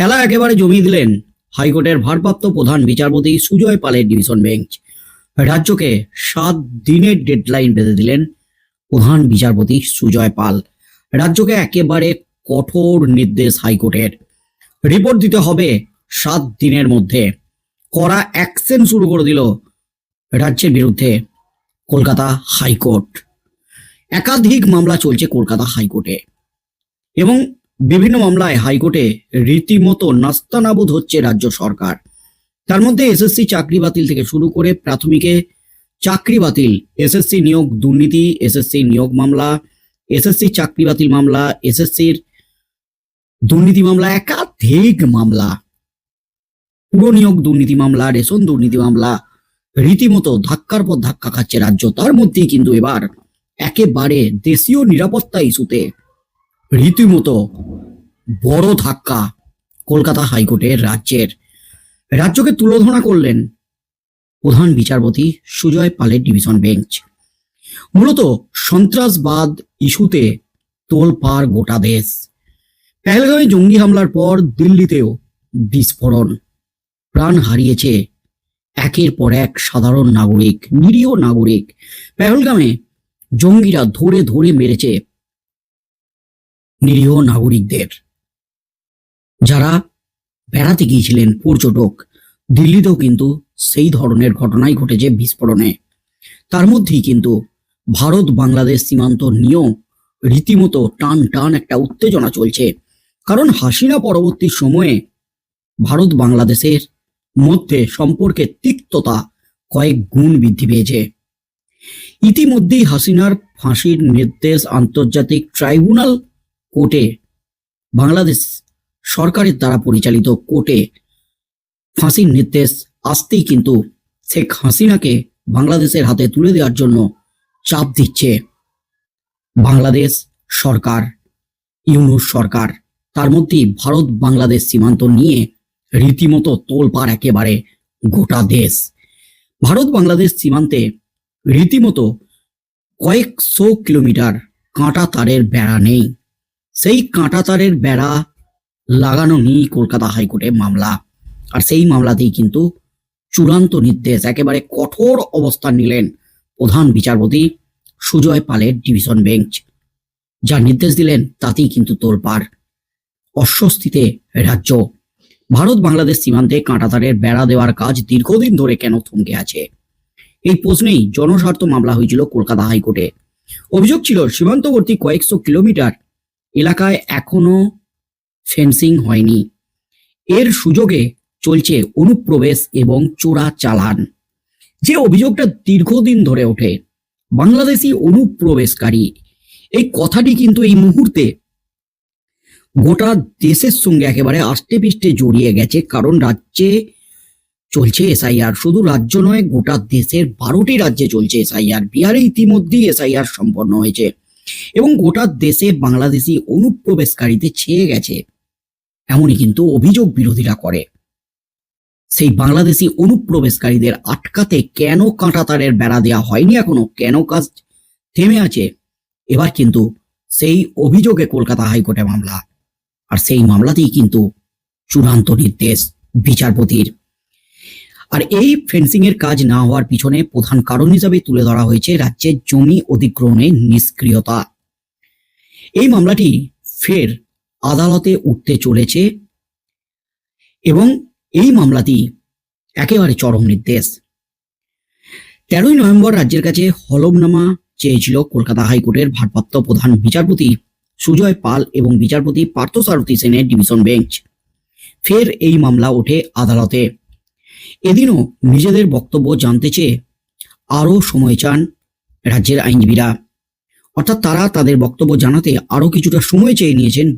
খেলা একেবারে জমিয়ে দিলেন হাইকোর্টের ভারপ্রাপ্ত প্রধান বিচারপতি সুজয় পালের ডিভিশন বেঞ্চ। রাজ্যকে সাত দিনের ডেডলাইন বেঁধে দিলেন প্রধান বিচারপতি সুজয় পাল। রাজ্যকে একেবারে কঠোর নির্দেশ হাইকোর্টের। রিপোর্ট দিতে হবে সাত দিনের মধ্যে। কড়া অ্যাকশন শুরু করে দিল রাজ্যের বিরুদ্ধে কলকাতা হাইকোর্ট। একাধিক মামলা চলছে কলকাতা হাইকোর্টে। এবং বিভিন্ন মামলায় হাইকোর্টে রীতিমতো নাস্তানাবুদ হচ্ছে রাজ্য সরকার। তার মধ্যে এসএসসি চাকরি বাতিল থেকে শুরু করে প্রাথমিকে চাকরি বাতিল, এসএসসি নিয়োগ দুর্নীতি, এসএসসি নিয়োগ মামলা, এসএসসি চাকরি বাতিল মামলা, এসএসসির দুর্নীতি মামলা, একাধিক মামলা, পুরো নিয়োগ দুর্নীতি মামলা, রেশন দুর্নীতি মামলা, রীতিমতো ধাক্কার পর ধাক্কা খাচ্ছে রাজ্য। তার মধ্যেই কিন্তু এবার একেবারে দেশীয় নিরাপত্তা ইস্যুতে রীতিমতো বড় ধাক্কা কলকাতা হাইকোর্টের রাজ্যের। রাজ্যকে তুলোধনা করলেন প্রধান বিচারপতি সুজয় পালের ডিভিশন বেঞ্চ। মূলত সন্ত্রাসবাদ ইস্যুতে তোলপাড় গোটা দেশ। পেহেলগাঁওয়ে জঙ্গি হামলার পর দিল্লিতেও বিস্ফোরণ। প্রাণ হারিয়েছে একের পর এক সাধারণ নাগরিক, নিরীহ নাগরিক। পেহলগামে জঙ্গিরা ধরে ধরে মেরেছে নিরীহ নাগরিকদের। যারা বেড়াতে গিয়েছিলেন পর্যটক, দিল্লিতেও কিন্তু সেই ধরনের ঘটনাই ঘটেছে বিস্ফোরণে। তার মধ্যেই কিন্তু ভারত বাংলাদেশ সীমান্ত নিয়েও রীতিমতো টান টান একটা উত্তেজনা চলছে। কারণ হাসিনা পরবর্তী সময়ে ভারত বাংলাদেশের মধ্যে সম্পর্কের তিক্ততা কয়েক গুণ বৃদ্ধি পেয়েছে। ইতিমধ্যেই হাসিনার ফাঁসির নির্দেশ আন্তর্জাতিক ট্রাইব্যুনাল কোর্টে, বাংলাদেশ সরকারের দ্বারা পরিচালিত কোর্টে ফাঁসির নির্দেশ আসতেই কিন্তু শেখ হাসিনাকে বাংলাদেশের হাতে তুলে দেওয়ার জন্য চাপ দিচ্ছে বাংলাদেশ সরকার, ইউনুস সরকার। তার মধ্যেই ভারত বাংলাদেশ সীমান্ত নিয়ে রীতিমতো তোলপাড় একেবারে গোটা দেশ। ভারত বাংলাদেশ সীমান্তে রীতিমতো কয়েকশো কিলোমিটার কাঁটা তারের বেড়া নেই। সেই কাঁটা তারের বেড়া লাগানো নিয়েই কলকাতা হাইকোর্টে মামলা। আর সেই মামলাতেই কিন্তু চূড়ান্ত নির্দেশ একেবারে কঠোর অবস্থান নিলেন প্রধান বিচারপতি সুজয় পালের ডিভিশন বেঞ্চ। যা নির্দেশ দিলেন তাতেই কিন্তু তোলপাড়। অস্বস্তিতে রাজ্য। ভারত বাংলাদেশ সীমান্তে কাঁটাতারের বেড়া দেওয়ার কাজ দীর্ঘদিন ধরে কেন থমকে আছে? এই প্রশ্নেই জনস্বার্থ মামলা হয়েছিল কলকাতা হাইকোর্টে। অভিযোগ ছিল সীমান্তবর্তী কয়েকশো কিলোমিটার এলাকায় এখনও ফেন্সিং হয়নি। এর সুযোগে চলছে অনুপ্রবেশ এবং চোরা চালান যে অভিযোগটা দীর্ঘদিন ধরে ওঠে, বাংলাদেশি অনুপ্রবেশকারী, এই কথাটি কিন্তু এই মুহূর্তে গোটা দেশের সঙ্গে একেবারে আষ্টে পিষ্টে জড়িয়ে গেছে, কারণ রাজ্যে চলছে এসআইআর শুধু রাজ্য নয়, গোটা দেশের বারোটি রাজ্যে চলছে এসআইআর বিহারে ইতিমধ্যেই এসআইআর সম্পন্ন হয়েছে। এবং গোটা দেশে বাংলাদেশি অনুপ্রবেশকারীতে ছেয়ে গেছে। এমনই কিন্তু অভিযোগ বিরোধীরা করে। সেই বাংলাদেশি অনুপ্রবেশকারীদের আটকাতে কেন কাঁটাতারের বেড়া দেওয়া হয়নি এখনও? কেন কাজ থেমে আছে? এবার কিন্তু সেই অভিযোগে কলকাতা হাইকোর্টে মামলা। আর সেই মামলাতেই কিন্তু চূড়ান্ত নির্দেশ বিচারপতির আর এই ফেন্সিং এর কাজ না হওয়ার পিছনে প্রধান কারণ হিসাবে তুলে ধরা হয়েছে রাজ্যের জমি অধিগ্রহণের নিষ্ক্রিয়তা। এই মামলাটি ফের আদালতে উঠতে চলেছে এবং এই মামলাটি একেবারে চরম নির্দেশ। তেরোই নভেম্বর রাজ্যের কাছে হলফনামা চেয়েছিল কলকাতা হাইকোর্টের ভারপ্রাপ্ত প্রধান বিচারপতি সুজয় পাল এবং বিচারপতি পার্থসারথী সেনের ডিভিশন বেঞ্চ। ফের এই মামলা ওঠে আদালতে। এদিনও নিজেদের বক্তব্য জানতে চেয়ে আরও সময় চান রাজ্যের আইনজীবীরা। অর্থাৎ তারা তাদের বক্তব্য জানাতে আরও কিছুটা সময় চেয়ে নিয়েছেন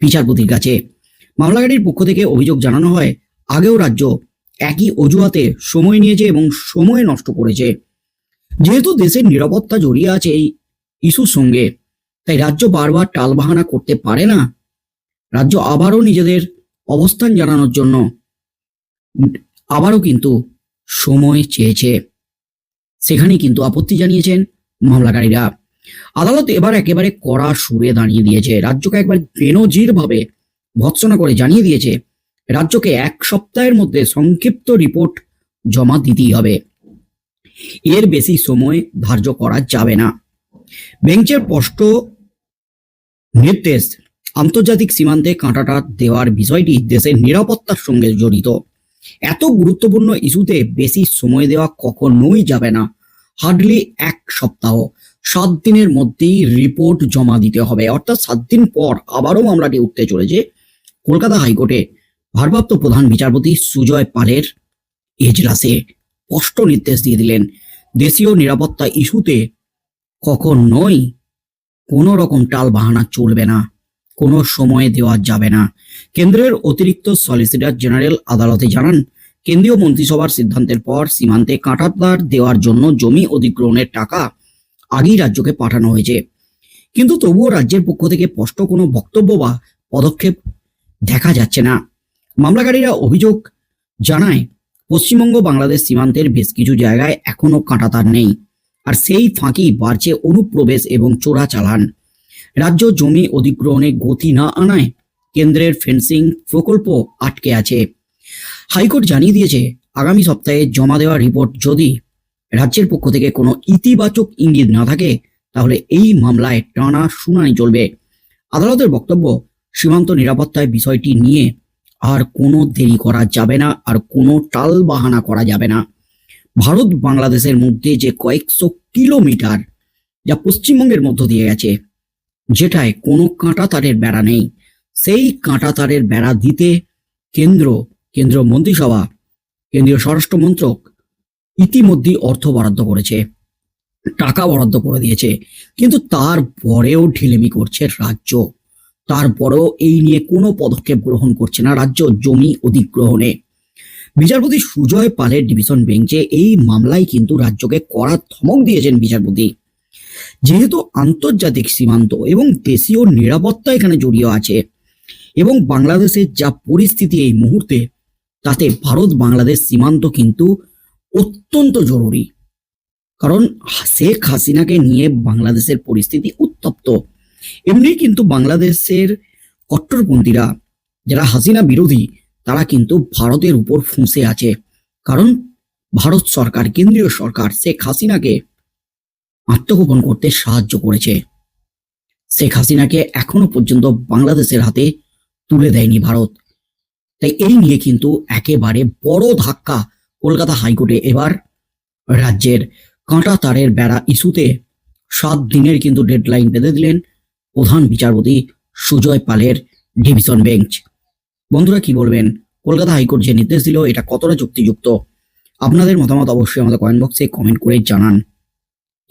বিচারপতির কাছে। মামলাকারীর পক্ষ থেকে অভিযোগ জানানো হয়, আগেও রাজ্য একই অজুহাতে সময় নিয়েছে এবং সময় নষ্ট করেছে। যেহেতু দেশের নিরাপত্তা জড়িয়ে আছে এই ইস্যুর সঙ্গে, তাই রাজ্য বারবার টালবাহানা করতে পারে না। রাজ্য আবারও নিজেদের অবস্থান জানানোর জন্য আবারও কিন্তু সময় চেয়েছে। সেখানে কিন্তু আপত্তি জানিয়েছেন মামলাকারীরা। আদালত এবার একেবারে কড়া সুরে দাঁড়িয়ে দিয়েছে। রাজ্যকে একবার বেনজির ভাবে ভৎসনা করে জানিয়ে দিয়েছে, রাজ্যকে এক সপ্তাহের মধ্যে সংক্ষিপ্ত রিপোর্ট জমা দিতেই হবে। এর বেশি সময় ধার্য করা যাবে না। বেঞ্চের স্পষ্ট নির্দেশ, আন্তর্জাতিক সীমান্তে কাঁটাটা দেওয়ার বিষয়টি দেশের নিরাপত্তার সঙ্গে জড়িত। এত গুরুত্বপূর্ণ ইস্যুতে বেশি সময় দেওয়া কখনোই যাবে না। হার্ডলি এক সপ্তাহ, সাত দিনের মধ্যেই রিপোর্ট জমা দিতে হবে। অর্থাৎ সাত দিন পর আবারও মামলাটি উঠতে চলেছে কলকাতা হাইকোর্টে। ভারপ্রাপ্ত প্রধান বিচারপতি সুজয় পালের এজলাসে স্পষ্ট নির্দেশ দিয়ে দিলেন, দেশীয় নিরাপত্তা ইস্যুতে কখনোই কোনো রকম টাল বাহানা চলবে না। কোনো সময় দেওয়া যাবে না। কেন্দ্রের অতিরিক্ত সলিসিটর জেনারেল আদালতে জানান, কেন্দ্রীয় মন্ত্রিসভার সিদ্ধান্তের পর সীমান্তে কাঁটাতার দেওয়ার জন্য জমি অধিগ্রহণের টাকা আগেই রাজ্যকে পাঠানো হয়েছে। কিন্তু তবুও রাজ্যের পক্ষ থেকে স্পষ্ট কোনো বক্তব্য বা পদক্ষেপ দেখা যাচ্ছে না। মামলাকারীরা অভিযোগ জানায়, পশ্চিমবঙ্গ বাংলাদেশ সীমান্তের বেশ কিছু জায়গায় এখনও কাঁটাতার নেই, আর সেই ফাঁকি বাড়ছে অনুপ্রবেশ এবং চোরাচালান। রাজ্য জমি অধিগ্রহণে গতি না আনায় কেন্দ্রের ফেন্সিং প্রকল্প আটকে আছে। হাইকোর্ট জানিয়ে দিয়েছে, আগামী সপ্তাহে জমা দেওয়া রিপোর্ট যদি রাজ্যের পক্ষ থেকে কোনো ইতিবাচক ইঙ্গিত না থাকে, তাহলে এই মামলায় টানা শুনানি চলবে। আদালতের বক্তব্য, সীমান্ত নিরাপত্তায় বিষয়টি নিয়ে আর কোনো দেরি করা যাবে না, আর কোনো টাল বাহানা করা যাবে না। ভারত বাংলাদেশের মধ্যে যে কয়েকশো কিলোমিটার যা পশ্চিমবঙ্গের মধ্য দিয়ে গেছে যেটায় কোনো কাঁটা তারের বেড়া নেই। সেই কাঁটা তারের বেড়া দিতে কেন্দ্র কেন্দ্র মন্ত্রিসভা, কেন্দ্রীয় স্বরাষ্ট্র মন্ত্রক ইতিমধ্যেই অর্থ বরাদ্দ করেছে, টাকা বরাদ্দ করে দিয়েছে। কিন্তু তারপরেও ঢিলেমি করছে রাজ্য। তারপরেও এই নিয়ে কোনো পদক্ষেপ গ্রহণ করছে না রাজ্য জমি অধিগ্রহণে। বিচারপতি সুজয় পালের ডিভিশন বেঞ্চে এই মামলায় কিন্তু রাজ্যকে কড়া ধমক দিয়েছেন বিচারপতি। যেহেতু আন্তর্জাতিক সীমান্ত এবং দেশীয় নিরাপত্তা এখানে জড়িয়ে আছে। এবং বাংলাদেশের যা পরিস্থিতি এই মুহূর্তে, তাতে ভারত বাংলাদেশ সীমান্ত কিন্তু অত্যন্ত জরুরি। কারণ শেখ হাসিনাকে নিয়ে বাংলাদেশের পরিস্থিতি উত্তপ্ত। এমনি কিন্তু বাংলাদেশের কট্টরপন্থীরা, যারা হাসিনা বিরোধী, তারা কিন্তু ভারতের উপর ফুঁসে আছে। কারণ ভারত সরকার, কেন্দ্রীয় সরকার শেখ হাসিনাকে আত্মগোপন করতে সাহায্য করেছে। শেখ হাসিনাকে এখনও পর্যন্ত বাংলাদেশের হাতে তুলে দেয়নি ভারত। তাই এই নিয়ে কিন্তু একেবারে বড় ধাক্কা কলকাতা হাইকোর্টে। এবার রাজ্যের কাঁটা তারের বেড়া ইস্যুতে সাত দিনের কিন্তু ডেডলাইন বেঁধে দিলেন প্রধান বিচারপতি সুজয় পালের ডিভিশন বেঞ্চ। বন্ধুরা, কি বলবেন? কলকাতা হাইকোর্ট যে নির্দেশ দিল, এটা কতটা যুক্তিযুক্ত? আপনাদের মতামত অবশ্যই আমাদের কমেন্ট বক্সে কমেন্ট করে জানান।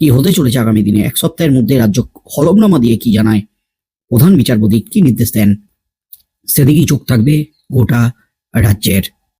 কি হতে চলেছে আগামী দিনে? এক সপ্তাহের মধ্যে রাজ্য হলফনামা দিয়ে কি জানায়? প্রধান বিচারপতি কি নির্দেশ দেন? সেদিকেই চোখ থাকবে গোটা রাজ্যের।